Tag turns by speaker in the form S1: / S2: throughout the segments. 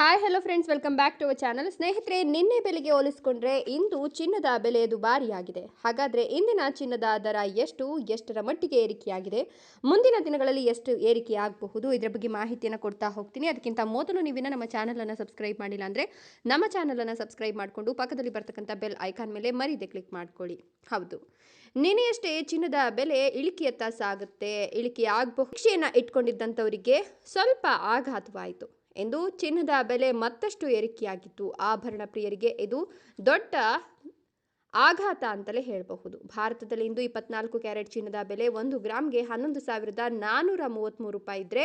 S1: Hi hello friends welcome back to our channel ಸ್ನೇಹಿತರೆ, ನಿನ್ನೆ ಬೆಲೆಗೆ ಹೋಲಿಸಿಕೊಂಡ್ರೆ ಇಂದು ಚಿನ್ನದ ಬೆಲೆ ದುಬಾರಿಯಾಗಿದೆ. ಹಾಗಾದರೆ ಇಂದಿನ ಚಿನ್ನದ ದರ ಎಷ್ಟು, ಎಷ್ಟರ ಮಟ್ಟಿಗೆ ಏರಿಕೆಯಾಗಿದೆ? ಮುಂದಿನ ದಿನಗಳಲ್ಲಿ ಎಷ್ಟು ಏರಿಕೆಯಾಗಬಹುದು ಇದರ ಬಗ್ಗೆ ಮಾಹಿತಿಯನ್ನು ಕೊಡ್ತಾ ಹೋಗ್ತೀನಿ. ಅದಕ್ಕಿಂತ ಮೊದಲು ನೀವಿನ ನಮ್ಮ ಚಾನಲನ್ನು ಸಬ್ಸ್ಕ್ರೈಬ್ ಮಾಡಿಲ್ಲ ಅಂದರೆ ನಮ್ಮ ಚಾನಲನ್ನು ಸಬ್ಸ್ಕ್ರೈಬ್ ಮಾಡಿಕೊಂಡು ಪಕ್ಕದಲ್ಲಿ ಬರ್ತಕ್ಕಂಥ ಬೆಲ್ ಐಕಾನ್ ಮೇಲೆ ಮರೀದೆ ಕ್ಲಿಕ್ ಮಾಡ್ಕೊಳ್ಳಿ. ಹೌದು. ನಿನ್ನೆಯಷ್ಟೇ ಚಿನ್ನದ ಬೆಲೆ ಇಳಿಕೆಯತ್ತ ಸಾಗುತ್ತೆ ಇಳಿಕೆಯಾಗಬಹುದು ಶಿಕ್ಷೆಯನ್ನು ಇಟ್ಕೊಂಡಿದ್ದಂಥವರಿಗೆ ಸ್ವಲ್ಪ ಆಘಾತವಾಯಿತು. ಎಂದು ಚಿನ್ನದ ಬೆಲೆ ಮತ್ತಷ್ಟು ಏರಿಕೆಯಾಗಿತ್ತು. ಆಭರಣ ಪ್ರಿಯರಿಗೆ ಇದು ದೊಡ್ಡ ಆಘಾತ ಅಂತಲೇ ಹೇಳಬಹುದು. ಭಾರತದಲ್ಲಿ ಇಂದು ಇಪ್ಪತ್ನಾಲ್ಕು ಕ್ಯಾರೆಟ್ ಚಿನ್ನದ ಬೆಲೆ ಒಂದು ಗ್ರಾಮ್ಗೆ ಹನ್ನೊಂದು ಸಾವಿರದ ನಾನ್ನೂರ ಮೂವತ್ತ್ಮೂರು ರೂಪಾಯಿ ಇದ್ದರೆ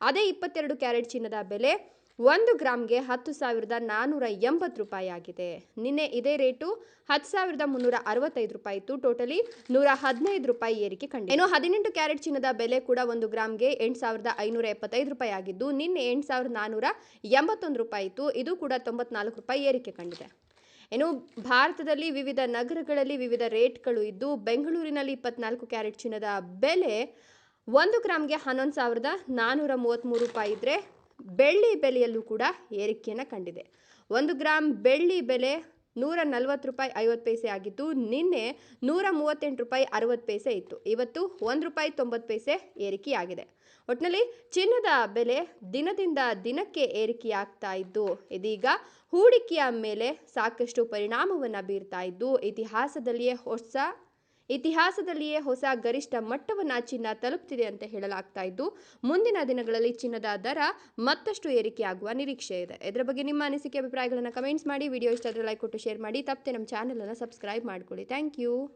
S1: ಅದೇ ಇಪ್ಪತ್ತೆರಡು ಕ್ಯಾರೆಟ್ ಚಿನ್ನದ ಬೆಲೆ ಒಂದು ಗ್ರಾಮ್ಗೆ ಹತ್ತು ಸಾವಿರದ ನಾನ್ನೂರ ಎಂಬತ್ತು ರೂಪಾಯಿ ಆಗಿದೆ. ನಿನ್ನೆ ಇದೇ ರೇಟು ಹತ್ತು ಸಾವಿರದ ಮುನ್ನೂರ ಅರವತ್ತೈದು ರೂಪಾಯಿ ಇತ್ತು. ಟೋಟಲಿ ನೂರ ಹದಿನೈದು ರೂಪಾಯಿ ಏರಿಕೆ ಕಂಡಿದೆ. ಇನ್ನು ಹದಿನೆಂಟು ಕ್ಯಾರೆಟ್ ಚಿನ್ನದ ಬೆಲೆ ಕೂಡ ಒಂದು ಗ್ರಾಮ್ಗೆ ಎಂಟು ಸಾವಿರದ ಐನೂರ ಎಪ್ಪತ್ತೈದು ರೂಪಾಯಿ ಆಗಿದ್ದು, ನಿನ್ನೆ ಎಂಟು ಸಾವಿರದ ನಾನ್ನೂರ ಎಂಬತ್ತೊಂದು ರೂಪಾಯಿ ಇತ್ತು. ಇದು ಕೂಡ ತೊಂಬತ್ನಾಲ್ಕು ರೂಪಾಯಿ ಏರಿಕೆ ಕಂಡಿದೆ. ಏನು ಭಾರತದಲ್ಲಿ ವಿವಿಧ ನಗರಗಳಲ್ಲಿ ವಿವಿಧ ರೇಟ್ಗಳು ಇದ್ದು, ಬೆಂಗಳೂರಿನಲ್ಲಿ ಇಪ್ಪತ್ನಾಲ್ಕು ಕ್ಯಾರೆಟ್ ಚಿನ್ನದ ಬೆಲೆ ಒಂದು ಗ್ರಾಮ್ಗೆ ಹನ್ನೊಂದು ಸಾವಿರದ ನಾನ್ನೂರ ಮೂವತ್ತ್ಮೂರು ರೂಪಾಯಿ ಇದ್ದರೆ ಬೆಳ್ಳಿ ಬೆಲೆಯಲ್ಲೂ ಕೂಡ ಏರಿಕೆಯನ್ನು ಕಂಡಿದೆ. ಒಂದು ಗ್ರಾಮ್ ಬೆಳ್ಳಿ ಬೆಲೆ ನೂರ ನಲವತ್ತು ರೂಪಾಯಿ ಐವತ್ತು ಪೈಸೆ ಆಗಿದ್ದು, ನಿನ್ನೆ ನೂರ ಮೂವತ್ತೆಂಟು ರೂಪಾಯಿ ಅರವತ್ತು ಪೈಸೆ ಇತ್ತು. ಇವತ್ತು ಒಂದು ರೂಪಾಯಿ ತೊಂಬತ್ತು ಪೈಸೆ ಏರಿಕೆಯಾಗಿದೆ. ಒಟ್ಟಿನಲ್ಲಿ ಚಿನ್ನದ ಬೆಲೆ ದಿನದಿಂದ ದಿನಕ್ಕೆ ಏರಿಕೆಯಾಗ್ತಾ ಇದ್ದು, ಇದೀಗ ಹೂಡಿಕೆಯ ಮೇಲೆ ಸಾಕಷ್ಟು ಪರಿಣಾಮವನ್ನು ಬೀರ್ತಾ ಇದ್ದು, ಇತಿಹಾಸದಲ್ಲಿಯೇ ಹೊಸ ಇತಿಹಾಸದಲ್ಲಿಯೇ ಹೊಸ ಗರಿಷ್ಠ ಮಟ್ಟವನ್ನು ಚಿನ್ನ ತಲುಪ್ತಿದೆ ಅಂತ ಹೇಳಲಾಗ್ತಾ ಇದ್ದು, ಮುಂದಿನ ದಿನಗಳಲ್ಲಿ ಚಿನ್ನದ ದರ ಮತ್ತಷ್ಟು ಏರಿಕೆಯಾಗುವ ನಿರೀಕ್ಷೆ ಇದೆ. ಇದರ ಬಗ್ಗೆ ನಿಮ್ಮ ಅನಿಸಿಕೆ, ಅಭಿಪ್ರಾಯಗಳನ್ನು ಕಮೆಂಟ್ಸ್ ಮಾಡಿ ವಿಡಿಯೋ ಇಷ್ಟ ಲೈಕ್ ಕೊಟ್ಟು ಶೇರ್ ಮಾಡಿ. ತಪ್ಪದೆ ನಮ್ಮ ಚಾನಲನ್ನು ಸಬ್ಸ್ಕ್ರೈಬ್ ಮಾಡ್ಕೊಳ್ಳಿ. Thank you